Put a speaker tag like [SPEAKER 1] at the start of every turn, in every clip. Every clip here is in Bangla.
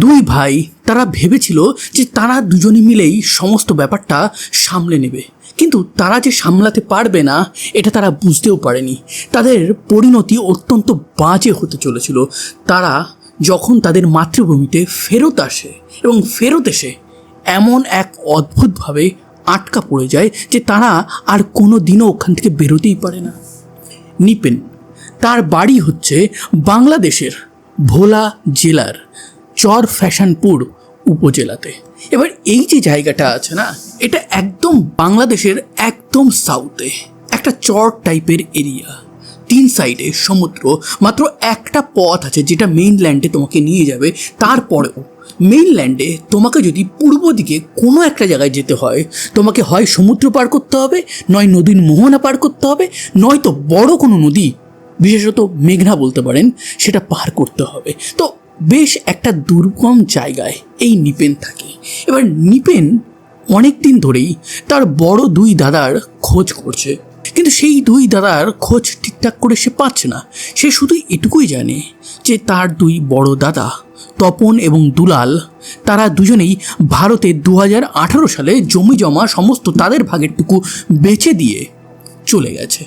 [SPEAKER 1] দুই ভাই তারা ভেবেছিল যে তারা দুজনে মিলেই সমস্ত ব্যাপারটা সামলে নেবে। কিন্তু তারা যে সামলাতে পারবে না, এটা তারা বুঝতেও পারেনি। তাদের পরিণতি অত্যন্ত বাজে হতে চলেছিল। তারা যখন তাদের মাতৃভূমিতে ফেরত আসে এবং ফেরত এসে এমন এক অদ্ভুতভাবে আটকা পড়ে যায় যে তারা আর কোনো দিনও ওখান থেকে বেরোতেই পারে না। নিপেন, তার বাড়ি হচ্ছে বাংলাদেশের ভোলা জেলার চর ফ্যাশনপুর উপজেলাতে। এবার এই যে জায়গাটা আছে না, এটা একদম বাংলাদেশের একদম সাউথে একটা চর টাইপের এরিয়া তিন সাইডে সমুদ্র, মাত্র একটা পথ আছে যেটা মেইনল্যান্ডে তোমাকে নিয়ে যাবে। তারপরেও মেইনল্যান্ডে তোমাকে যদি পূর্ব দিকে কোনো একটা জায়গায় যেতে হয়, তোমাকে হয় সমুদ্র পার করতে হবে, নয় নদীর মোহনা পার করতে হবে, নয়তো বড় কোনো নদী, বিশেষত মেঘনা বলতে পারেন, সেটা পার করতে হবে। তো বেশ একটা দুর্গম জায়গায় এই নিপেন থাকে। এবার নিপেন অনেক দিন ধরেই তার বড় দুই দাদার খোঁজ করছে। কিন্তু সেই দুই দাদার খোঁজ ঠিকঠাক করে সে পাচ্ছে না। সে শুধু এটুকুই জানে যে তার দুই বড় দাদা, তপন এবং দুলাল, তারা দুজনেই ভারতে দু সালে জমি জমা সমস্ত তাদের ভাগেরটুকু বেচে দিয়ে চলে গেছে।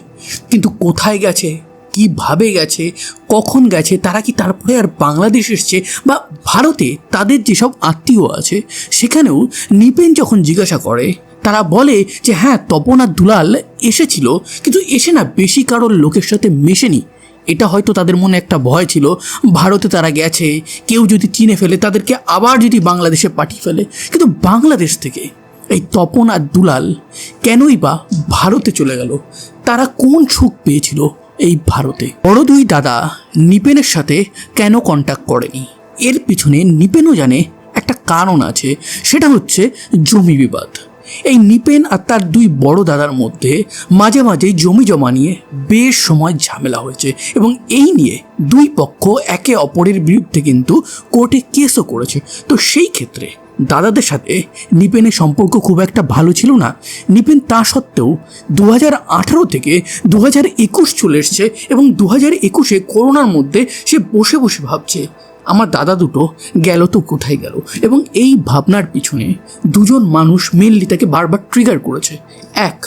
[SPEAKER 1] কিন্তু কোথায় গেছে? কীভাবে গেছে, কখন গেছে, তারা কি তারপরে আর বাংলাদেশ এসছে বা ভারতে তাদের যেসব আত্মীয় আছে, সেখানেও নিপেন যখন জিজ্ঞাসা করে, তারা বলে যে হ্যাঁ তপন আর দুলাল এসেছিল, কিন্তু এসে না বেশি কারোর লোকের সাথে মেশেনি। এটা হয়তো তাদের মনে একটা ভয় ছিল, ভারতে তারা গেছে, কেউ যদি চিনে ফেলে, তাদেরকে আবার যদি বাংলাদেশে পাঠিয়ে ফেলে। কিন্তু বাংলাদেশ থেকে এই তপন আর দুলাল কেনই বা ভারতে চলে গেল? তারা কোন সুখ পেয়েছিল? এই ভারতে। বড় দুই দাদা নিপেনের সাথে কেন কন্ট্যাক্ট করেনি? এর পিছনে নিপেনও জানে একটা কারণ আছে, সেটা হচ্ছে জমি বিবাদ। এই নিপেন আর তার দুই বড় দাদার মধ্যে মাঝে মাঝে জমি জমা নিয়ে বেশ সময় ঝামেলা হয়েছে এবং এই নিয়ে দুই পক্ষ একে অপরের বিরুদ্ধে কিন্তু কোর্টে কেসও করেছে। তো সেই ক্ষেত্রে দাদাদের সাথে নিপেনের সম্পর্ক খুব একটা ভালো ছিল না। নিপেন তা সত্ত্বেও দু আঠারো থেকে দু হাজার একুশ চলে এসছে এবং দু হাজার একুশে করোনার মধ্যে সে বসে বসে ভাবছে আমার দাদা দুটো গেল তো কোথায় গেল? এবং এই ভাবনার পিছনে দুজন মানুষ মেনলি তাকে বারবার ট্রিগার করেছে। এক,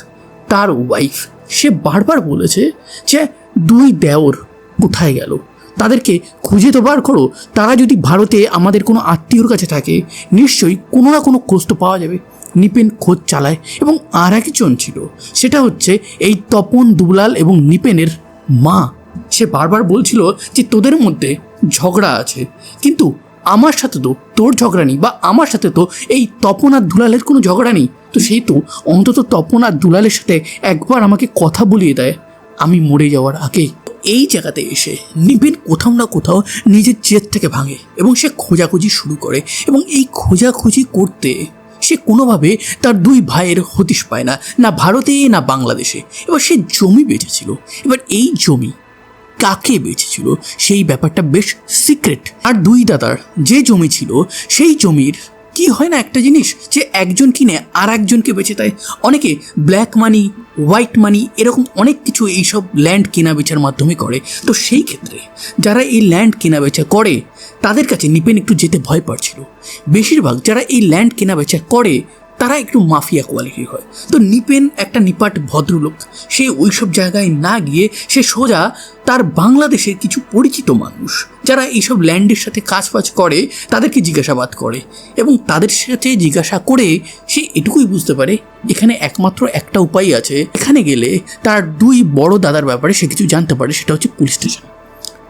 [SPEAKER 1] তার ওয়াইফ সে বারবার বলেছে যে, দুই দেওর কোথায় গেল? তাদেরকে খুঁজে তো বার করো। তারা যদি ভারতে আমাদের কোনো আত্মীয়র কাছে থাকে, নিশ্চয়ই কোনো না কোনো খোঁজ তো পাওয়া যাবে। নিপেন খোঁজ চালায় এবং আর একজন ছিল। সেটা হচ্ছে এই তপন দুলাল এবং নিপেনের মা। সে বারবার বলছিল যে, তোদের মধ্যে ঝগড়া আছে। কিন্তু আমার সাথে তো তোর ঝগড়া নেই বা আমার সাথে তো এই তপন আর দুলালের কোনো ঝগড়া নেই। তো সেই তো অন্তত তপন আর দুলালের সাথে একবার আমাকে কথা বলিয়ে দেয়। আমি মরে যাওয়ার আগেই এই জায়গাতে এসে নিবিন কোথাও না কোথাও নিজের জেদ থেকে ভাঙে এবং সে খোঁজাখুঁজি শুরু করে এবং এই খোঁজাখুঁজি করতে সে কোনোভাবে তার দুই ভাইয়ের হতিশ পায় না না ভারতে, না বাংলাদেশে। এবার সে জমি বেঁচেছিল। এবার এই জমি কাকে বেঁচেছিল? সেই ব্যাপারটা বেশ সিক্রেট আর দুই দাদার যে জমি ছিল, সেই জমির কি হয় না একটা জিনিস? যে একজন কিনে আর একজনকে বেচে দেয়। অনেকে ব্ল্যাক মানি হোয়াইট মানি এরকম অনেক কিছু এইসব ল্যান্ড কেনা বেচার মাধ্যমে করে। তো সেই ক্ষেত্রে যারা এই ল্যান্ড কেনা বেচা করে, তাদের কাছে নিপেন একটু যেতে ভয় পাচ্ছিল বেশিরভাগ যারা এই ল্যান্ড কেনা বেচা করে তারা একটু মাফিয়া কোয়ালিটির হয়। তো নিপেন একটা নিপাট ভদ্রলোক, সে ওইসব জায়গায় না গিয়ে সে সোজা তার বাংলাদেশের কিছু পরিচিত মানুষ, যারা এইসব ল্যান্ডের সাথে কাজ ফাজ করে, তাদেরকে জিজ্ঞাসাবাদ করে এবং তাদের সাথে জিজ্ঞাসা করে সে এটুকুই বুঝতে পারে, এখানে একমাত্র একটা উপায় আছে। এখানে গেলে তার দুই বড় দাদার ব্যাপারে সে কিছু জানতে পারে, সেটা হচ্ছে পুলিশ স্টেশন।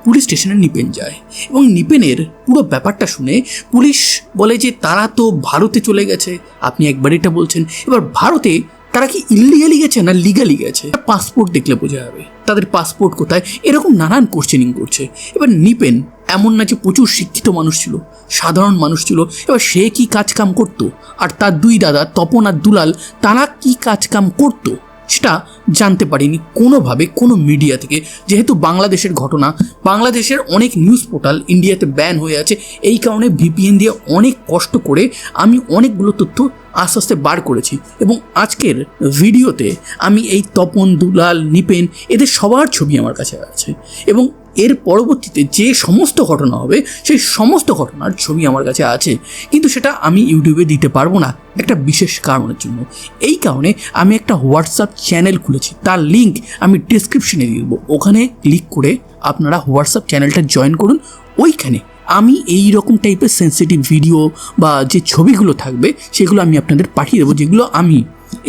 [SPEAKER 1] পুলিশ স্টেশনে নিপেন যায় এবং নিপেনের পুরো ব্যাপারটা শুনে পুলিশ বলে যে তারা তো ভারতে চলে গেছে। আপনি একবার এটা বলছেন। এবার ভারতে তারা কি ইলিগালি গেছে না লিগালি গেছে? পাসপোর্ট দেখলে বোঝা যাবে। তাদের পাসপোর্ট কোথায়? এরকম নানান কোশ্চেনিং করছে। এবার নিপেন এমন না যে প্রচুর শিক্ষিত মানুষ ছিল, সাধারণ মানুষ ছিল। এবার সে কি কাজ কাম করতো? আর তার দুই দাদা তপন আর দুলাল, তারা কি কাজ কাম করতো? সেটা জানতে পারিনি কোনোভাবে কোনো মিডিয়া থেকে। যেহেতু বাংলাদেশের ঘটনা, বাংলাদেশের অনেক নিউজ পোর্টাল ইন্ডিয়াতে ব্যান হয়ে আছে, এই কারণে ভিপিএন দিয়ে অনেক কষ্ট করে আমি অনেকগুলো তথ্য আস্তে আস্তে বার করেছি। এবং আজকের ভিডিওতে আমি এই তপন, দুলাল, নিপেন, এদের সবার ছবি আমার কাছে আছে। এবং এর পরবর্তীতে যে সমস্ত ঘটনা হবে, সেই সমস্ত ঘটনার ছবি আমার কাছে আছে। কিন্তু সেটা আমি ইউটিউবে দিতে পারব না, একটা বিশেষ কারণের জন্য। এই কারণে আমি একটা হোয়াটসঅ্যাপ চ্যানেল খুলেছি, তার লিঙ্ক আমি ডিসক্রিপশনে দিয়ে দেবো। ওখানে ক্লিক করে আপনারা হোয়াটসঅ্যাপ চ্যানেলটা জয়েন করুন। ওইখানে আমি এই রকম টাইপের সেন্সিটিভ ভিডিও বা যে ছবিগুলো থাকবে, সেগুলো আমি আপনাদের পাঠিয়ে দেবো, যেগুলো আমি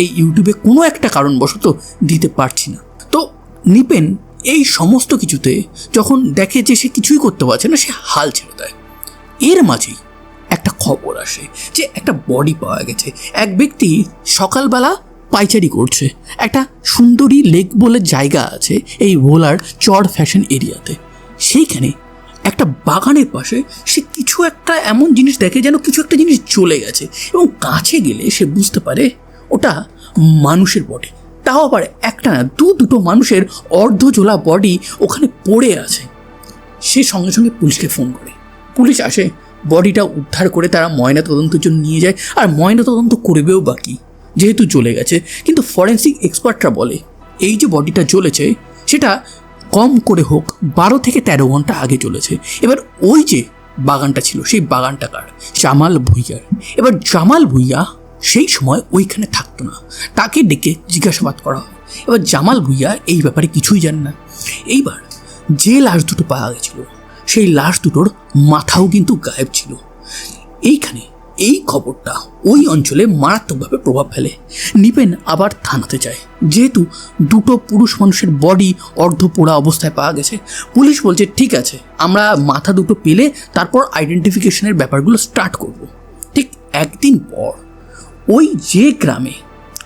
[SPEAKER 1] এই ইউটিউবে কোনো একটা কারণবশত দিতে পারছি না। তো নিপেন এই সমস্ত কিছুতে যখন দেখে যে সে কিছুই করতে পারছে না, সে হাল ছেড়ে দেয়। এর মাঝেই একটা খবর আসে যে একটা বডি পাওয়া গেছে। এক ব্যক্তি সকালবেলা পাইচারি করছে। একটা সুন্দরী লেক বলে জায়গা আছে এই ভোলার চর ফ্যাশন এরিয়াতে। সেইখানে একটা বাগানের পাশে সে কিছু একটা এমন জিনিস দেখে যেন কিছু একটা জিনিস চলে গেছে এবং কাছে গেলে সে বুঝতে পারে ওটা মানুষের বডি তাও আবার একটা না, দু দুটো মানুষের অর্ধজোলা বডি ওখানে পড়ে আছে। সে সঙ্গে সঙ্গে পুলিশকে ফোন করে। পুলিশ আসে বডিটা উদ্ধার করে তারা ময়না তদন্তের জন্য নিয়ে যায়, আর ময়না তদন্ত করবেও বাকি যেহেতু চলে গেছে, কিন্তু ফরেন্সিক এক্সপার্টরা বলে, এই যে বডিটা জ্বলেছে সেটা কম করে হোক বারো থেকে তেরো ঘণ্টা আগে চলেছে। এবার ওই যে বাগানটা ছিল, সেই বাগানটা কার? জামাল ভুইয়ার। এবার জামাল ভুইয়া সেই সময় ওইখানে থাকতো না। তাকে ডেকে জিজ্ঞাসাবাদ করা হয়। এবার জামাল ভুইয়া এই ব্যাপারে কিছুই জানে না। এইবার যে লাশ দুটো পাওয়া গেছিল, সেই লাশ দুটোর মাথাও কিন্তু গায়েব ছিল। এইখানে এই খবরটা ওই অঞ্চলে মারাত্মকভাবে প্রভাব ফেলে। নিপেন আবার থানাতে যায়। যেহেতু দুটো পুরুষ মানুষের বডি অর্ধ পোড়া অবস্থায় পাওয়া গেছে, পুলিশ বলছে, ঠিক আছে, আমরা মাথা দুটো পেলে তারপর আইডেন্টিফিকেশনের ব্যাপারগুলো স্টার্ট করব। ঠিক একদিন পর ওই যে গ্রামে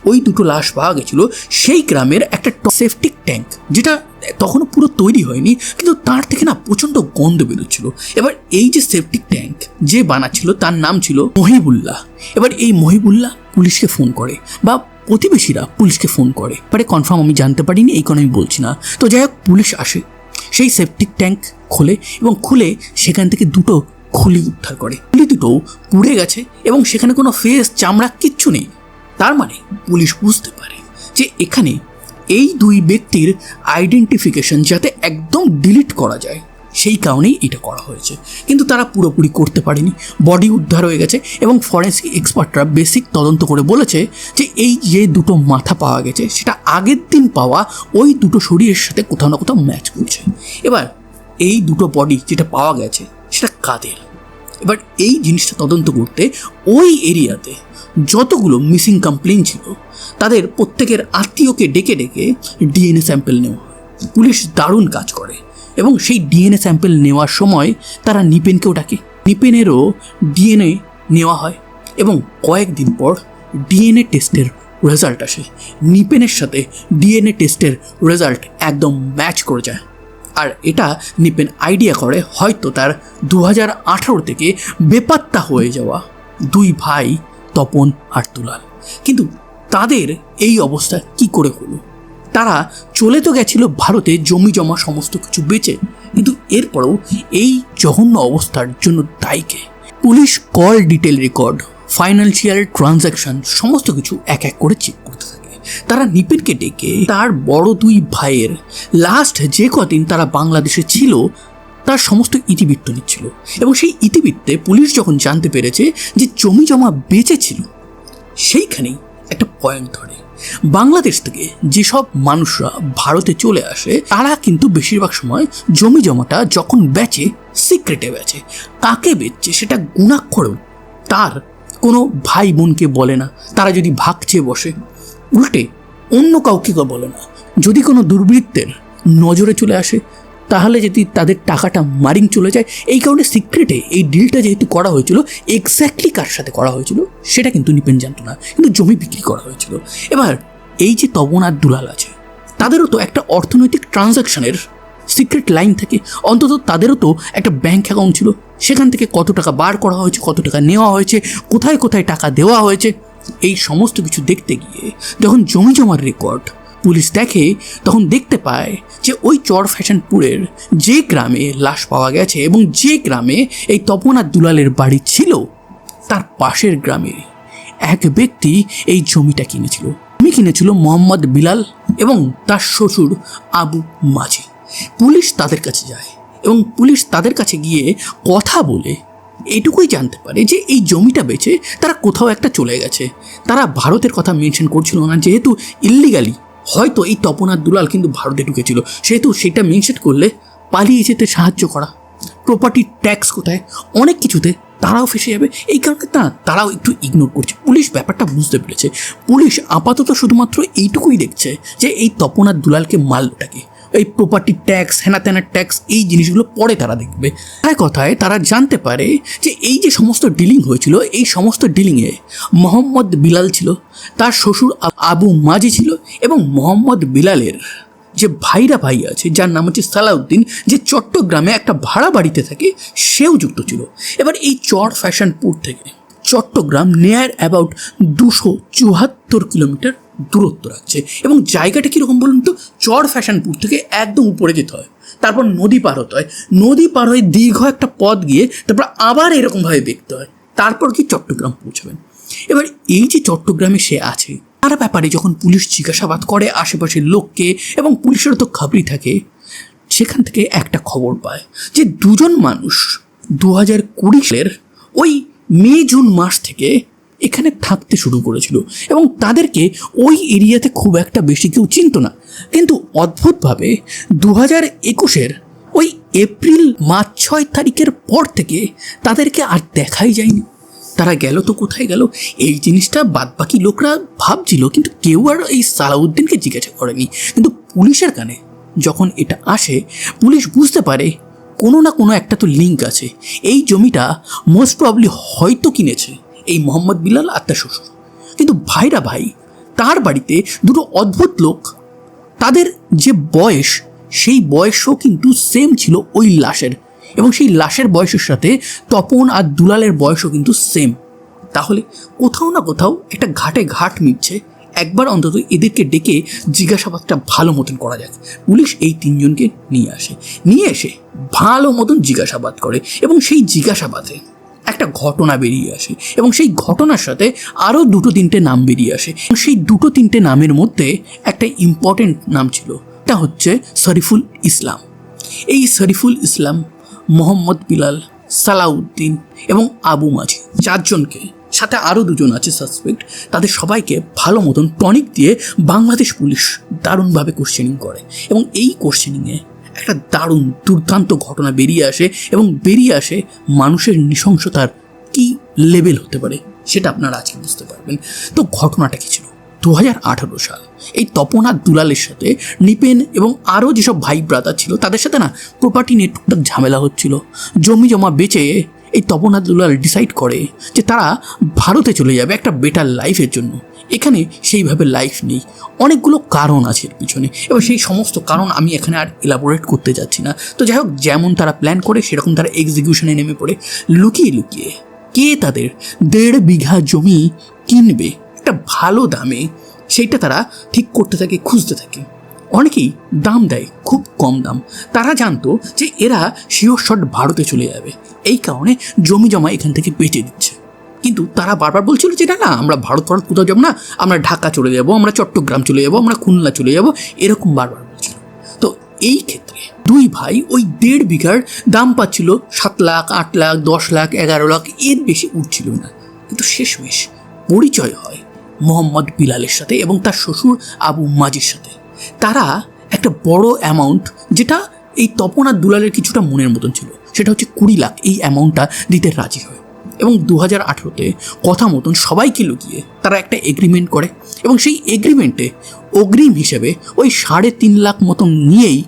[SPEAKER 1] ওই দুটো লাশ পাওয়া গেছিল, সেই গ্রামের একটা সেফটিক ট্যাঙ্ক যেটা তখনও পুরো তৈরি হয়নি, কিন্তু তার থেকে না প্রচণ্ড গন্ধ বেরোচ্ছিল। এবার এই যে সেফটিক ট্যাঙ্ক যে বানাচ্ছিল, তার নাম ছিল মহিবুল্লাহ। এবার এই মহিবুল্লাহ পুলিশকে ফোন করে, বা প্রতিবেশীরা পুলিশকে ফোন করে। এবারে কনফার্ম আমি জানতে পারিনি, এই কারণে আমি বলছি না। তো যাই হোক, পুলিশ আসে, সেই সেফটিক ট্যাঙ্ক খোলে, এবং খুলে সেখান থেকে দুটো খুলি উদ্ধার করে। খুলি দুটো পুড়ে গেছে এবং সেখানে কোনো ফেস, চামড়া কিচ্ছু নেই। তার মানে পুলিশ বুঝতে পারে যে এখানে এই দুই ব্যক্তির আইডেন্টিফিকেশন যাতে একদম ডিলিট করা যায়। সেই কারণেই এটা করা হয়েছে। কিন্তু তারা পুরোপুরি করতে পারেনি। বডি উদ্ধার হয়ে গেছে এবং ফরেন্সিক এক্সপার্টরা বেসিক তদন্ত করে বলেছে যে এই যে দুটো মাথা পাওয়া গেছে, সেটা আগের দিন পাওয়া ওই দুটো শরীরের সাথে কোথাও না কোথাও ম্যাচ করছে। এবার এই দুটো বডি যেটা পাওয়া গেছে সেটা কাদের? এবার এই জিনিসটা তদন্ত করতে ওই এরিয়াতে যতগুলো মিসিং কমপ্লেন ছিল, তাদের প্রত্যেকের আত্মীয়কে ডেকে ডেকে ডিএনএ স্যাম্পেল নেওয়া পুলিশ দারুণ কাজ করে এবং সেই ডিএনএ স্যাম্পেল নেওয়ার সময় তারা নিপেনকেও ডাকে। নিপেনেরও ডিএনএ নেওয়া হয় এবং কয়েকদিন পর ডিএনএ টেস্টের রেজাল্ট আসে। নিপেনের সাথে ডিএনএ টেস্টের রেজাল্ট একদম ম্যাচ করে যায়। আর এটা নিপেন আইডিয়া করে হয়তো তার দু হাজার আঠারো থেকে বেপাত্তা হয়ে যাওয়া দুই ভাই তপন আর তুলাল কিন্তু তাদের এই অবস্থা কি করে হলো? তারা চলে তো গেছিল ভারতে জমি জমা সমস্ত কিছু বেচে, কিন্তু এরপরেও এই জঘন্য অবস্থার জন্য দায়ীকে police call detail record financial transaction সমস্ত কিছু এক এক করে চেক করতে থাকে। তারা নিপেনকে ডেকে তার বড় দুই ভাইয়ের লাস্ট যে কদিন তারা বাংলাদেশে ছিল, তার সমস্ত ইতিবৃত্ত নিচ্ছিল। এবং সেই ইতিবৃত্তে পুলিশ যখন জানতে পেরেছে যে জমি জমা বেঁচেছিল সেইখানেই একটা পয়েন্ট ধরে। বাংলাদেশ থেকে যেসব মানুষরা ভারতে চলে আসে, তারা কিন্তু বেশিরভাগ সময় জমি জমাটা যখন বেচে সিক্রেটে বেচে। কাকে বেচছে সেটা গুণাক্ষরেও তার কোনো ভাই বোনকে বলে না। তারা যদি ভাগছে বসে উল্টে অন্য কাউকে বলে না। যদি কোনো দুর্বৃত্তের নজরে চলে আসে, তাহলে যদি তাদের টাকাটা মারিং চলে যায়, এই কারণে সিক্রেটে এই ডিলটা যেহেতু করা হয়েছিল এক্স্যাক্টলি কার সাথে করা হয়েছিল, সেটা কিন্তু নিপেন জানতো না, কিন্তু জমি বিক্রি করা হয়েছিল। এবার এই যে তবন আর দুলাল আছে, তাদেরও তো একটা অর্থনৈতিক ট্রানজাকশনের সিক্রেট লাইন থাকে। অন্তত তাদেরও তো একটা ব্যাংক অ্যাকাউন্ট ছিল, সেখান থেকে কত টাকা বার করা হয়েছে, কত টাকা নেওয়া হয়েছে, কোথায় কোথায় টাকা দেওয়া হয়েছে এই সমস্ত কিছু দেখতে গিয়ে যখন জমি জমার রেকর্ড পুলিশ দেখে, তখন দেখতে পায় যে ওই চর ফ্যাশনপুরের যে গ্রামে লাশ পাওয়া গেছে এবং যে গ্রামে এই তপনা দুলালের বাড়ি ছিল, তার পাশের গ্রামে এক ব্যক্তি এই জমিটা কিনেছিল। জমি কিনেছিল মোহাম্মদ বিলাল এবং তার শ্বশুর আবু মাঝি। পুলিশ তাদের কাছে যায় এবং পুলিশ তাদের কাছে গিয়ে কথা বলে এটুকুই জানতে পারে যে এই জমিটা বেচে তারা কোথাও একটা চলে গেছে। তারা ভারতের কথা মেনশন করছিল না, যেহেতু ইল্লিগালি হয়তো এই তপনাথ দুলাল কিন্তু ভারতে ঢুকেছিল, সেহেতু সেটা মেনশন করলে পালিয়ে যেতে সাহায্য করা। প্রপার্টি ট্যাক্স কোথায়? অনেক কিছুতে তারাও ফেসে যাবে। এই কারণে না, তারাও একটু ইগনোর করছে। পুলিশ ব্যাপারটা বুঝতে পেরেছে। পুলিশ আপাতত শুধুমাত্র এইটুকুই দেখছে যে এই তপনাথ দুলালকে মাল মালটাকে এই প্রপার্টি ট্যাক্স হেনা তেনা ট্যাক্স এই জিনিসগুলো পরে তারা দেখবে। তাই কথায় তারা জানতে পারে যে এই যে সমস্ত ডিলিং হয়েছিল, এই সমস্ত ডিলিংয়ে মোহাম্মদ বিলাল ছিল, তার শ্বশুর আবু মাজি ছিল এবং মোহাম্মদ বিলালের যে ভাইরা ভাই আছে, যার নাম হচ্ছে সালাউদ্দিন, যে চট্টগ্রামে একটা ভাড়া বাড়িতে থাকে, সেও যুক্ত ছিল। এবার এই চর ফ্যাশনপুর থেকে চট্টগ্রাম নেয়ার অ্যাবাউট দুশো চুয়াত্তর কিলোমিটার দূরত্ব রাখছে। এবং জায়গাটা কীরকম বলুন তো? চর ফ্যাশনপুর থেকে একদম উপরে যেতে হয়। তারপর নদী পার হতে হয়। নদী পার হয়ে দীর্ঘ একটা পথ গিয়ে তারপর আবার এরকমভাবে দেখতে হয়। তারপর কি চট্টগ্রাম পৌঁছাবেন। এবার এই যে চট্টগ্রামে সে আছে, তার ব্যাপারে যখন পুলিশ জিজ্ঞাসাবাদ করে আশেপাশের লোককে এবং পুলিশেরও তো খাবরি থাকে, সেখান থেকে একটা খবর পায় যে দুজন মানুষ দু হাজার কুড়ি সালের ওই মে জুন মাস থেকে এখানে থাকতে শুরু করেছিল। এবং তাদেরকে ওই এরিয়াতে খুব একটা বেশি কেউ চিনত না। কিন্তু অদ্ভুতভাবে দু হাজার একুশের ওই এপ্রিল, মার্চ, ছয় তারিখের পর থেকে তাদেরকে আর দেখাই যায়নি। তারা গেল তো কোথায় গেল? এই জিনিসটা বাদবাকি লোকরা ভাবছিল, কিন্তু কেউ আর এই সালাউদ্দিনকে জিজ্ঞাসা করেনি। কিন্তু পুলিশের কানে যখন এটা আসে, পুলিশ বুঝতে পারে কোনো না কোনো একটা তো লিঙ্ক আছে। এই জমিটা মোস্ট প্রবলি হয়তো কিনেছে। এই মোহাম্মদ বিলাল আর তার শ্বশুর। কিন্তু ভাইরা ভাই, তার বাড়িতে দুটো অদ্ভুত লোক। তাদের যে বয়স, সেই বয়সও কিন্তু সেম ছিল ওই লাশের। এবং সেই লাশের বয়সের সাথে তপন আর দুলালের বয়সও কিন্তু সেম তাহলে কোথাও না কোথাও একটা ঘাটে ঘাট মিটছে। একবার অন্তত এদেরকে ডেকে জিজ্ঞাসাবাদটা ভালো মতন করা যাক। পুলিশ এই তিনজনকে নিয়ে আসে। নিয়ে এসে ভালো মতন জিজ্ঞাসাবাদ করে। এবং সেই জিজ্ঞাসাবাদে একটা ঘটনা বেরিয়ে আসে এবং সেই ঘটনার সাথে আরও দুটো তিনটে নাম বেরিয়ে আসে এবং সেই দুটো তিনটে নামের মধ্যে একটা ইম্পর্টেন্ট নাম ছিল। তা হচ্ছে শরীফুল ইসলাম। এই শরীফুল ইসলাম মোহাম্মদ বিলাল সালাউদ্দিন এবং আবু মাঝি চারজনকে, সাথে আরও দুজন আছে সাসপেক্ট তাদের সবাইকে ভালো মতন টনিক দিয়ে বাংলাদেশ পুলিশ দারুণভাবে কোশ্চেনিং করে এবং এই কোশ্চেনিংয়ে একটা দারুণ দুর্দান্ত ঘটনা বেরিয়ে আসে এবং বেরিয়ে আসে মানুষের নৃশংসতার কি লেভেল হতে পারে সেটা আপনারা আজকে বুঝতে পারবেন। তো ঘটনাটা কি ছিল? দু হাজার আঠারো সাল এই তপনাথ দুলালের সাথে নিপেন এবং আরও যেসব ভাই ব্রাদার ছিল তাদের সাথে না প্রপার্টি নিয়ে টুকটাক ঝামেলা হচ্ছিল। জমি জমা বেচে এই তপনাথ দুলাল ডিসাইড করে যে তারা ভারতে চলে যাবে একটা বেটার লাইফের জন্য। এখানে সেইভাবে লাইফ নেই। অনেকগুলো কারণ আছে এর পিছনে। এবার সেই সমস্ত কারণ আমি এখানে আর এলাবোরেট করতে যাচ্ছি না। তো যাই হোক, যেমন তারা প্ল্যান করে, সেরকম তারা এক্সিকিউশনে নেমে পড়ে। লুকিয়ে লুকিয়ে, কে তাদের দেড় বিঘা জমি কিনবে? একটা ভালো দামে সেইটা তারা ঠিক করতে থাকে, খুঁজতে থাকে। অনেকেই দাম দেয়, খুব কম দাম। তারা জানতো যে এরা শিওর শট ভারতে চলে যাবে। এই কারণে জমি জমা এখান থেকে বেচে দিচ্ছে। কিন্তু তারা বারবার বলছিল যে, না না, আমরা ভারত ভারত কোথাও যাব না। আমরা ঢাকা চলে যাব, আমরা চট্টগ্রাম চলে যাব, আমরা খুলনা চলে যাব। এরকম বারবার বলছিল। তো এই ক্ষেত্রে দুই ভাই ওই দেড় বিঘার দাম পাচ্ছিল সাত লাখ, আট লাখ, দশ লাখ, এগারো লাখ, এর বেশি উঠছিল না। কিন্তু শেষমেশ পরিচয় হয় মোহাম্মদ বিলালের সাথে এবং তার শ্বশুর আবু মাজির সাথে। তারা একটা বড় অ্যামাউন্ট যেটা এই তপন দুলালের কিছুটা মনের মতন ছিল, সেটা হচ্ছে কুড়ি লাখ, এই অ্যামাউন্টটা দিতে রাজি হয়। এবং দু হাজার আঠেরোতে কথা মতন সবাইকে লুকিয়ে তারা একটা এগ্রিমেন্ট করে এবং সেই এগ্রিমেন্টে অগ্রিম হিসেবে ওই সাড়ে তিন লাখ মতন নিয়েই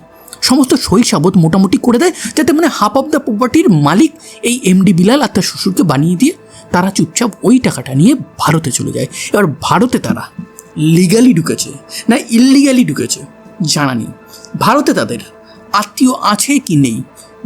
[SPEAKER 1] সমস্ত শৈশাবত মোটামুটি করে দেয়, যাতে মানে হাফ অফ দ্য প্রপার্টির মালিক এই এমডি বিলাল আর তার শ্বশুরকে বানিয়ে দিয়ে তারা চুপচাপ ওই টাকাটা নিয়ে ভারতে চলে যায়। এবার ভারতে তারা লিগালি ঢুকেছে না ইললিগালি ঢুকেছে জানা নেই। ভারতে তাদের আত্মীয় আছে কি নেই?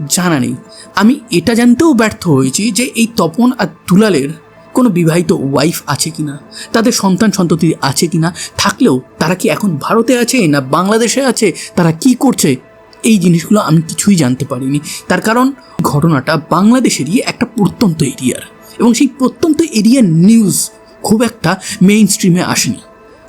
[SPEAKER 1] জানা নেই। আমি এটা জানতেও ব্যর্থ হয়েছি যে এই তপন আর দুলালের কোনো বিবাহিত ওয়াইফ আছে কি না তাদের সন্তান সন্ততি আছে কি না থাকলেও তারা কি এখন ভারতে আছে না বাংলাদেশে আছে, তারা কি করছে, এই জিনিসগুলো আমি কিছুই জানতে পারিনি। তার কারণ, ঘটনাটা বাংলাদেশেরই একটা প্রত্যন্ত এরিয়ার এবং সেই প্রত্যন্ত এরিয়ার নিউজ খুব একটা মেইন স্ট্রিমে আসেনি।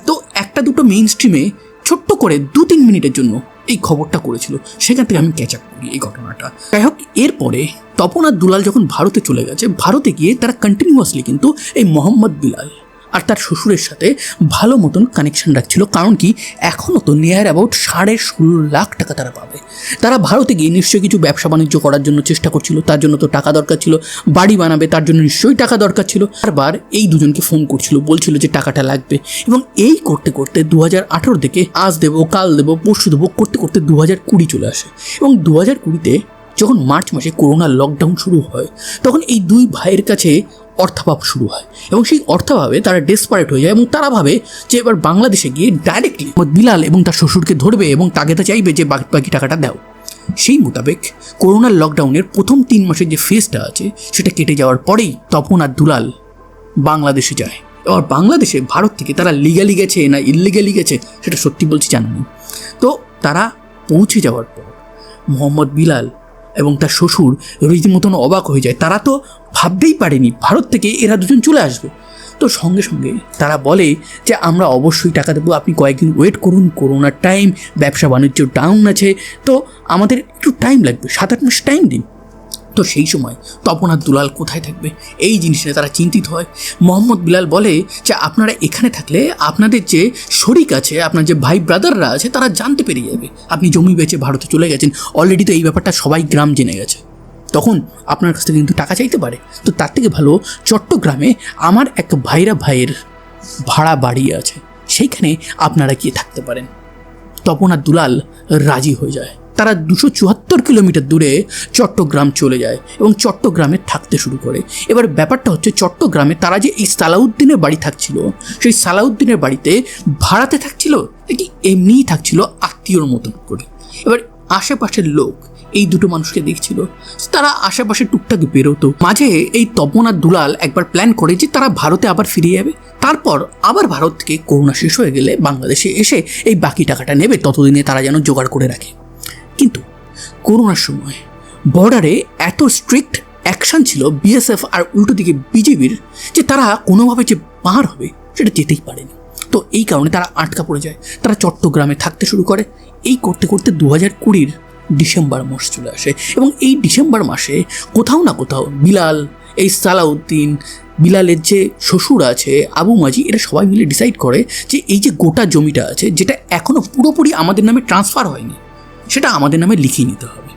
[SPEAKER 1] তো একটা দুটো মেইন স্ট্রিমে ছোট্ট করে দু তিন মিনিটের জন্য এই খবরটা করেছিল। সেখান থেকে আমি ক্যাচ আপ করি এই ঘটনাটা। যাই হোক, এরপরে তপন আর দুলাল যখন ভারতে চলে গেছে, ভারতে গিয়ে তারা কন্টিনিউয়াসলি কিন্তু এই মোহাম্মদ বিলাল আর তার শ্বশুরের সাথে ভালো মতন কানেকশন রাখছিল। কারণ কি? এখনও তো নিয়ার অ্যাবাউট সাড়ে ষোলো লাখ টাকা তারা পাবে। তারা ভারতে গিয়ে নিশ্চয়ই কিছু ব্যবসা বাণিজ্য করার জন্য চেষ্টা করছিল। তার জন্য তো টাকা দরকার ছিল, বাড়ি বানাবে, তার জন্য নিশ্চয়ই টাকা দরকার ছিল। বারবার এই দুজনকে ফোন করছিল, বলছিল যে টাকাটা লাগবে। এবং এই করতে করতে দু হাজার আঠেরো থেকে আজ দেবো, কাল দেবো, পরশু দেবো, করতে করতে দু হাজার কুড়ি চলে আসে। এবং দু হাজার কুড়িতে যখন মার্চ মাসে করোনার লকডাউন শুরু হয়, তখন এই দুই ভাইয়ের কাছে অর্থাভাব শুরু হয় এবং সেই অর্থাভাবে তারা ডেসপারেট হয়ে যায় এবং তারা ভাবে যে এবার বাংলাদেশে গিয়ে ডাইরেক্টলি বিলাল এবং তার শ্বশুরকে ধরবে এবং তাকে তা চাইবে যে বাকি বাকি টাকাটা দাও। সেই মোতাবেক করোনার লকডাউনের প্রথম তিন মাসের যে ফেজটা আছে, সেটা কেটে যাওয়ার পরেই তপন আর দুলাল বাংলাদেশে যায়। এবার বাংলাদেশে ভারত থেকে তারা লিগালি গেছে না ইলিগালি গেছে, সেটা সত্যি বলছি জানেনি তো তারা পৌঁছে যাওয়ার পর মোহাম্মদ বিলাল এবং তার শ্বশুর রীতিমতন অবাক হয়ে যায়। তারা তো ভাবতেই পারেনি, ভারত থেকে এরা দুজন চলে আসবে। তো সঙ্গে সঙ্গে তারা বলে যে, আমরা অবশ্যই টাকা দেবো, আপনি কয়েকদিন ওয়েট করুন করোনার টাইম ব্যবসা বাণিজ্য ডাউন আছে, তো আমাদের একটু টাইম লাগবে, সাত আট মাস টাইম দিন। তো সেই সময় তপন আর দুলাল কোথায় থাকবে? এই জিনিস নিয়ে তারা চিন্তিত হয়। মোহাম্মদ বিলাল বলে যে, আপনারা এখানে থাকলে আপনাদের যে শরিক আছে, আপনার যে ভাই ব্রাদাররা আছে, তারা জানতে পেরে যাবে। আপনি জমি বেচে ভারতে চলে গেছেন। অলরেডি তো এই ব্যাপারটা সবাই গ্রাম জেনে গেছে। তখন আপনার কাছ থেকে কিন্তু টাকা চাইতে পারে। তো তার থেকে ভালো, চট্টগ্রামে আমার এক ভাইরা ভাইয়ের ভাড়া বাড়ি আছে। সেইখানে আপনারা গিয়ে থাকতে পারেন। তপন আর দুলাল রাজি হয়ে যায়। তারা দুশো চুয়াত্তর কিলোমিটার দূরে চট্টগ্রাম চলে যায় এবং চট্টগ্রামে থাকতে শুরু করে। এবার ব্যাপারটা হচ্ছে চট্টগ্রামে তারা যে এই সালাউদ্দিনের বাড়ি থাকছিল, সেই সালাউদ্দিনের বাড়িতে ভাড়াতে থাকছিল নাকি এমনিই থাকছিল আত্মীয়র মতন করে। এবার আশেপাশের লোক এই দুটো মানুষকে দেখছিল। তারা আশেপাশে টুকটাক বেরোতো। মাঝে এই তপন দুলাল একবার প্ল্যান করে যে তারা ভারতে আবার ফিরে যাবে। তারপর আবার ভারত থেকে করোনা শেষ হয়ে গেলে বাংলাদেশে এসে এই বাকি টাকাটা নেবে। ততদিনে তারা যেন জোগাড় করে রাখে। কিন্তু করোনার সময় বর্ডারে এত স্ট্রিক্ট অ্যাকশন ছিল বিএসএফ আর উল্টো দিকে বিজেপির যে তারা কোনোভাবে যে পার হবে সেটা যেতেই পারেনি। তো এই কারণে তারা আটকা পড়ে যায়। তারা চট্টগ্রামে থাকতে শুরু করে। এই করতে করতে দু হাজার কুড়ির ডিসেম্বর মাস চলে আসে এবং এই ডিসেম্বর মাসে কোথাও না কোথাও বিলাল, এই সালাউদ্দিন, বিলালের যে শ্বশুর আছে, আবু মাজি, এরা সবাই মিলে ডিসাইড করে যে এই যে গোটা জমিটা আছে, যেটা এখনও পুরোপুরি আমাদের নামে ট্রান্সফার হয়নি। সেটা আমাদের নামে লিখিয়ে নিতে হবে।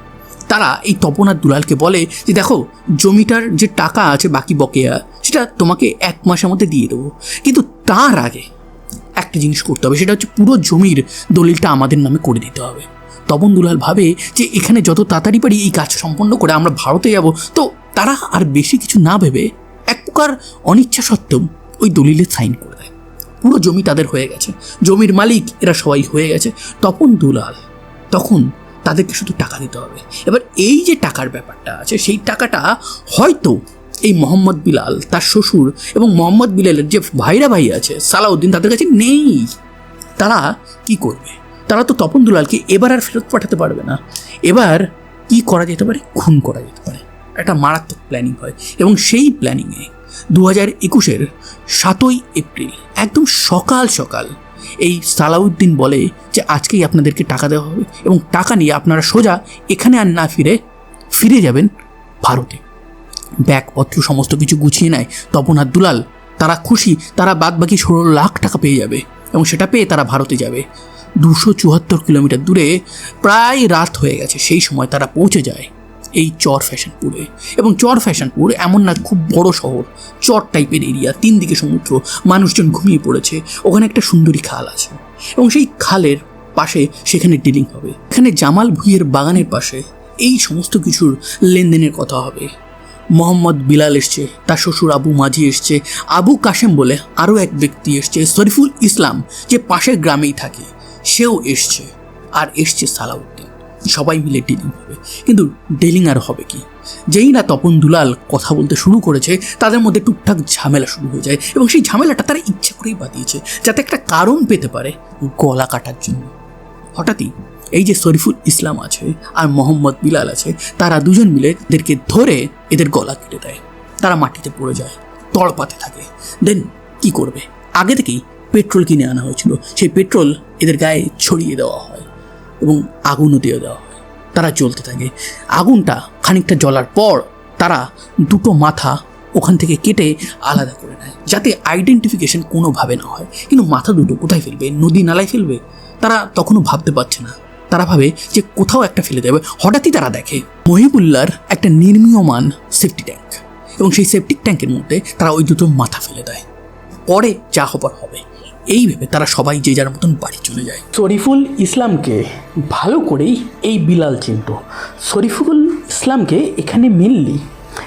[SPEAKER 1] তারা এই তপনার দুলালকে বলে যে, দেখো, জমিটার যে টাকা আছে বাকি বকেয়া, সেটা তোমাকে এক মাসের মধ্যে দিয়ে দেবো। কিন্তু তার আগে একটা জিনিস করতে হবে, সেটা হচ্ছে পুরো জমির দলিলটা আমাদের নামে করে দিতে হবে। তপন দুলাল ভাবে যে, এখানে যত তাড়াতাড়ি পারি এই কাজ সম্পন্ন করে আমরা ভারতে যাব। তো তারা আর বেশি কিছু না ভেবে এক প্রকার অনিচ্ছা সত্ত্বেও ওই দলিলে সাইন করে দেয়। পুরো জমি তাদের হয়ে গেছে। জমির মালিক এরা সবাই হয়ে গেছে। তপন দুলাল তখন তাদেরকে শুধু টাকা দিতে হবে। এবার এই যে টাকার ব্যাপারটা আছে, সেই টাকাটা হয়তো এই মোহাম্মদ বিলাল, তার শ্বশুর এবং মোহাম্মদ বিলালের যে ভাইরা ভাই আছে, সালাউদ্দিন, তাদের কাছে নেই। তারা কি করবে? তারা তো তপন দুলালকে এবার আর ফেরত পাঠাতে পারবে না। এবার কি করা যেতে পারে? খুন করা যেতে পারে। একটা মারাত্মক প্ল্যানিং হয় এবং সেই প্ল্যানিংয়ে দু হাজার একুশের সাতই এপ্রিল, একদম সকাল সকাল এই সালাউদ্দিন বলে যে আজকেই আপনাদেরকে টাকা দেওয়া হবে এবং টাকা নিয়ে আপনারা সোজা এখানে আর না ফিরে ফিরে যাবেন ভারতে। ব্যাগপত্র সমস্ত কিছু গুছিয়ে নেয় তপন আর দুলাল। তারা খুশি, তারা বাদ বাকি ষোলো লাখ টাকা পেয়ে যাবে এবং সেটা পেয়ে তারা ভারতে যাবে। দুশো চুয়াত্তর কিলোমিটার দূরে প্রায় রাত হয়ে গেছে, সেই সময় তারা পৌঁছে যায়। এই চর ফ্যাশনপুরে এবং চর ফ্যাশনপুর এমন না, খুব বড় শহর। চর টাইপের এরিয়া তিন দিকে সমুদ্র, মানুষজন ঘুমিয়ে পড়েছে, ওখানে একটা সুন্দরী খাল আছে। এবং সেই খালের পাশে সেখানে ডিলিং হবে। এখানে জামাল ভুইয়ের বাগানের পাশে এই সমস্ত কিছুর লেনদেনের কথা হবে। মোহাম্মদ বিলাল এসছে, তার শ্বশুর আবু মাঝি এসছে। আবু কাশেম বলে আরও এক ব্যক্তি এসছে, শরীফুল ইসলাম, যে পাশের গ্রামেই থাকে। সেও এসছে, আর এসছে সালাউদ্দিন। সবাই মিলে ডিলিং হবে। কিন্তু ডিলিং আর হবে কি? যেই না তপন দুলাল কথা বলতে শুরু করেছে, তাদের মধ্যে টুকটাক ঝামেলা শুরু হয়ে যায় এবং সেই ঝামেলাটা তারা ইচ্ছে করেই বাদিয়েছে যাতে একটা কারণ পেতে পারে গলা কাটার জন্য। হঠাৎই এই যে শরীফুল ইসলাম আছে আর মোহাম্মদ বিলাল আছে, তারা দুজন মিলে এদেরকে ধরে এদের গলা কেটে দেয়। তারা মাটিতে পড়ে যায়, তড়পাতে থাকে। দেন কি করবে? আগে থেকেই পেট্রোল কিনে আনা হয়েছিল। সেই পেট্রোল এদের গায়ে ছড়িয়ে দেওয়া হয়। এবং আগুনও দিয়ে দেওয়া হয়। তারা জ্বলতে থাকে। আগুনটা খানিকটা জ্বলার পর তারা দুটো মাথা ওখান থেকে কেটে আলাদা করে নেয়, যাতে আইডেন্টিফিকেশন কোনোভাবে না হয়। কিন্তু মাথা দুটো কোথায় ফেলবে? নদী নালায় ফেলবে? তারা তখনও ভাবতে পারছে না। তারা ভাবে যে কোথাও একটা ফেলে দেবে। হঠাৎই তারা দেখে মহিবুল্লার একটা নির্মীয়মান সেফটি ট্যাঙ্ক এবং সেই সেফটি ট্যাঙ্কের মধ্যে তারা ওই দুটো মাথা ফেলে দেয়। পরে যা হবার হবে। এই ভেবে তারা সবাই যে যার মতন বাড়ি চলে যায়। শরীফুল ইসলামকে ভালো করেই এই বিলাল চিনত। শরীফুল ইসলামকে এখানে মেনলি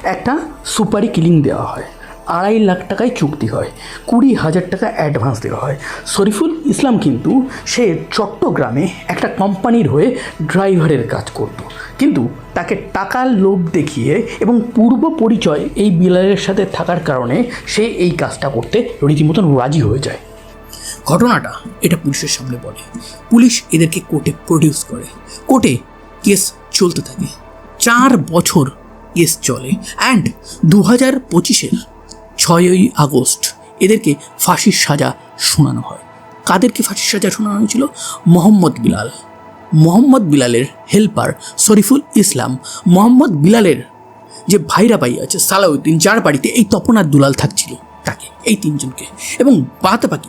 [SPEAKER 1] একটা সুপারি কিলিং দেওয়া হয়। আড়াই লাখ টাকায় চুক্তি হয়, কুড়ি হাজার টাকা অ্যাডভান্স দেওয়া হয়। শরীফুল ইসলাম কিন্তু সে চট্টগ্রামে একটা কোম্পানির হয়ে ড্রাইভারের কাজ করত। কিন্তু তাকে টাকার লোভ দেখিয়ে এবং পূর্ব পরিচয় এই বিলালের সাথে থাকার কারণে সে এই কাজটা করতে রীতিমতন রাজি হয়ে যায়। ঘটনাটা এটা পুলিশের সামনে বলে। পুলিশ এদেরকে কোর্টে প্রডিউস করে। কোর্টে কেস চলতে থাকে। চার বছর কেস চলে। অ্যান্ড দু হাজার পঁচিশের ছয়ই আগস্ট এদেরকে ফাঁসির সাজা শোনানো হয়। কাদেরকে ফাঁসির সাজা শোনানো হয়েছিল? মোহাম্মদ বিলাল। মোহাম্মদ বিলালের হেল্পার শরীফুল ইসলাম। মোহাম্মদ বিলালের যে ভাইরা ভাই আছে, সালাউদ্দিন, যার বাড়িতে এই তপনার দুলাল থাকছিল, তাকে, এই তিনজনকে। এবং বাদ বাকি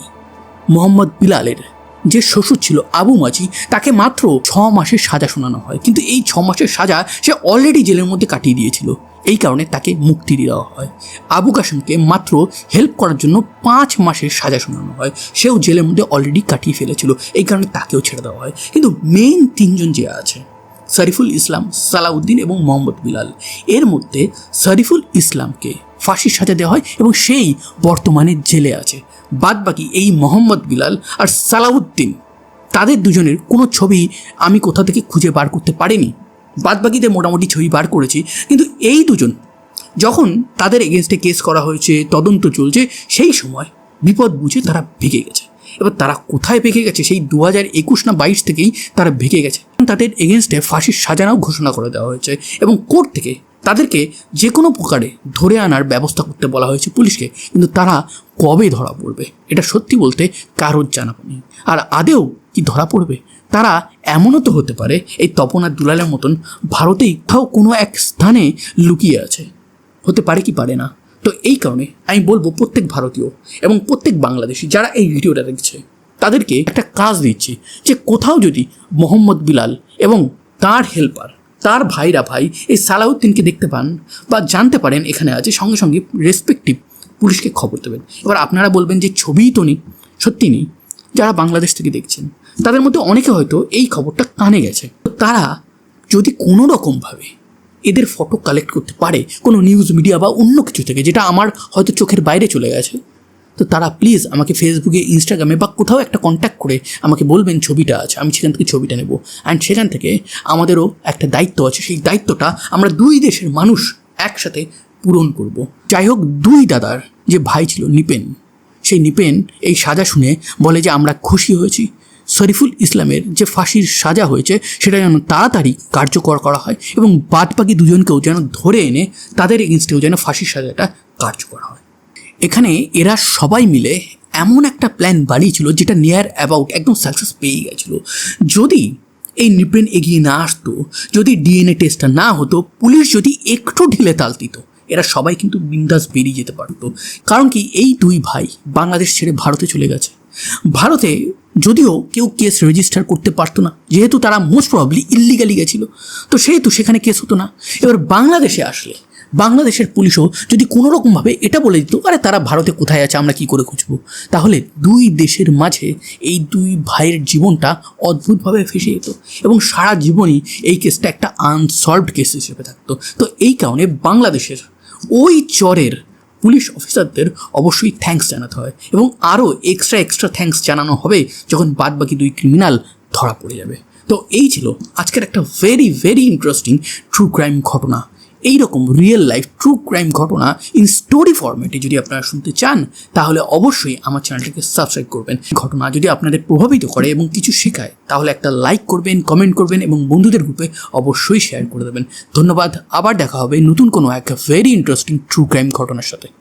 [SPEAKER 1] মোহাম্মদ বিলালের যে শ্বশুর ছিল আবু মাঝি তাকে মাত্র ছ মাসের সাজা শোনানো হয়। কিন্তু এই ছ মাসের সাজা সে অলরেডি জেলের মধ্যে কাটিয়ে দিয়েছিল। এই কারণে তাকে মুক্তি দেওয়া হয়। আবু কাসেমকে মাত্র হেল্প করার জন্য পাঁচ মাসের সাজা শোনানো হয়। সেও জেলের মধ্যে অলরেডি কাটিয়ে ফেলেছিল। এই কারণে তাকেও ছেড়ে দেওয়া হয়। কিন্তু মেইন তিনজন যে আছে শরীফুল ইসলাম, সালাউদ্দিন এবং মোহাম্মদ বিলাল। এর মধ্যে শরীফুল ইসলামকে ফাঁসির সাজা দেওয়া হয় এবং সেই বর্তমানে জেলে আছে। বাদ বাকি এই মোহাম্মদ বিলাল আর সালাউদ্দিন, তাদের দুজনের কোনো ছবি আমি কোথা থেকে খুঁজে বার করতে পারিনি। বাদ বাকিদের মোটামুটি ছবি বার করেছি, কিন্তু এই দুজন যখন তাদের এগেনস্টে কেস করা হয়েছে, তদন্ত চলছে, সেই সময় বিপদ বুঝে তারা ভেগে গেছে। এবার তারা কোথায় ভেগে গেছে? সেই দু হাজার একুশ না বাইশ থেকেই তারা ভেগে গেছে। তাদের এগেনস্টে ফাঁসির সাজানাও ঘোষণা করে দেওয়া হয়েছে এবং কোর্ট থেকে তাদেরকে যে কোনো প্রকারে ধরে আনার ব্যবস্থা করতে বলা হয়েছে পুলিশকে। কিন্তু তারা কবে ধরা পড়বে? এটা সত্যি বলতে কারোর জানা নেই। আর আদেও কি ধরা পড়বে? তারা এমনও তো হতে পারে, এই তপনা দুলালের মতন ভারতেই কোথাও কোনো এক স্থানে লুকিয়ে আছে। হতে পারে কি পারে না? তো এই কারণে আমি বলব প্রত্যেক ভারতীয় এবং প্রত্যেক বাংলাদেশি যারা এই ভিডিওটা দেখছে, তাদেরকে একটা কাজ দিচ্ছি যে কোথাও যদি মোহাম্মদ বিলাল এবং তার হেল্পার তার ভাইরা ভাই এই সালাউদ্দিনকে দেখতে পান বা জানতে পারেন এখানে আছে, সঙ্গে সঙ্গে রেসপেক্টিভ পুলিশকে খবর দেবেন। এবার আপনারা বলবেন যে ছবিই তো নেই, সত্যি নেই। যারা বাংলাদেশ থেকে দেখছেন, তাদের মধ্যে অনেকে হয়তো এই খবরটা কানে গেছে। তারা যদি কোনো রকমভাবে এদের ফটো কালেক্ট করতে পারে কোনো নিউজ মিডিয়া বা অন্য কিছু থেকে, যেটা আমার হয়তো চোখের বাইরে চলে গেছে। তো তারা প্লিজ আমাকে ফেসবুকে ইনস্টাগ্রামে বা কোথাও একটা কন্ট্যাক্ট করে আমাকে বলবেন ছবিটা আছে, আমি সেখান থেকে ছবিটা নেব। অ্যান্ড সেখান থেকে আমাদেরও একটা দায়িত্ব আছে, সেই দায়িত্বটা আমরা দুই দেশের মানুষ একসাথে পূরণ করব। যাই হোক, দুই দাদার যে ভাই ছিল নিপেন, সেই নিপেন এই সাজা শুনে বলে যে আমরা খুশি হয়েছি। শরীফুল ইসলামের যে ফাঁসির সাজা হয়েছে, সেটা যেন তাড়াতাড়ি কার্যকর করা হয় এবং বাদ বাকি দুজনকেও যেন ধরে এনে তাদের এগেনস্টেও যেন ফাঁসির সাজাটা কার্যকর হয়। এখানে এরা সবাই মিলে এমন একটা প্ল্যান বানিয়েছিল যেটা নিয়ার অ্যাবাউট একদম সাকসেস পেয়ে গেছিল। যদি এই নিপেন এগিয়ে না আসতো, যদি ডিএনএ টেস্টটা না হতো, পুলিশ যদি একটু ঢিলে তাল দিত, এরা সবাই কিন্তু বিন্দাস বেরিয়ে যেতে পারতো। কারণ কি, এই দুই ভাই বাংলাদেশ ছেড়ে ভারতে চলে গেছে। ভারতে যদিও কেউ কেস রেজিস্টার করতে পারতো না। যেহেতু তারা মোস্ট প্রবাবলি ইল্লিগালি গেছিল। তো সেহেতু সেখানে কেস হতো না। এবার বাংলাদেশে আসলে, বাংলাদেশের পুলিশও যদি কোনো রকমভাবে এটা বলে দিত, আরে তারা ভারতে কোথায় আছে, আমরা কি করে খুঁজব? তাহলে দুই দেশের মাঝে এই দুই ভাইয়ের জীবনটা অদ্ভুতভাবে ফেসে যেত। এবং সারা জীবনই এই কেসটা একটা আনসলভড কেস হিসেবে থাকতো। তো এই কারণে বাংলাদেশের ওই চরের পুলিশ অফিসারদের অবশ্যই থ্যাঙ্কস জানাতে হয় এবং আরও এক্সট্রা এক্সট্রা থ্যাঙ্কস জানানো হবে যখন বাদ বাকি দুই ক্রিমিনাল ধরা পড়ে যাবে। তো এই ছিল আজকের একটা very very interesting true crime ঘটনা। এই রকম রিয়েল লাইফ ট্রু ক্রাইম ঘটনা ইন স্টোরি ফরম্যাটে যদি আপনারা শুনতে চান, তাহলে অবশ্যই আমার চ্যানেলটিকে সাবস্ক্রাইব করবেন। ঘটনা যদি আপনাদের প্রভাবিত করে এবং কিছু শেখায়, তাহলে একটা লাইক করবেন কমেন্ট করবেন এবং বন্ধুদের গ্রুপে অবশ্যই শেয়ার করে দেবেন। ধন্যবাদ, আবার দেখা হবে নতুন কোনো এক ভেরি ইন্টারেস্টিং ট্রু ক্রাইম ঘটনার সাথে।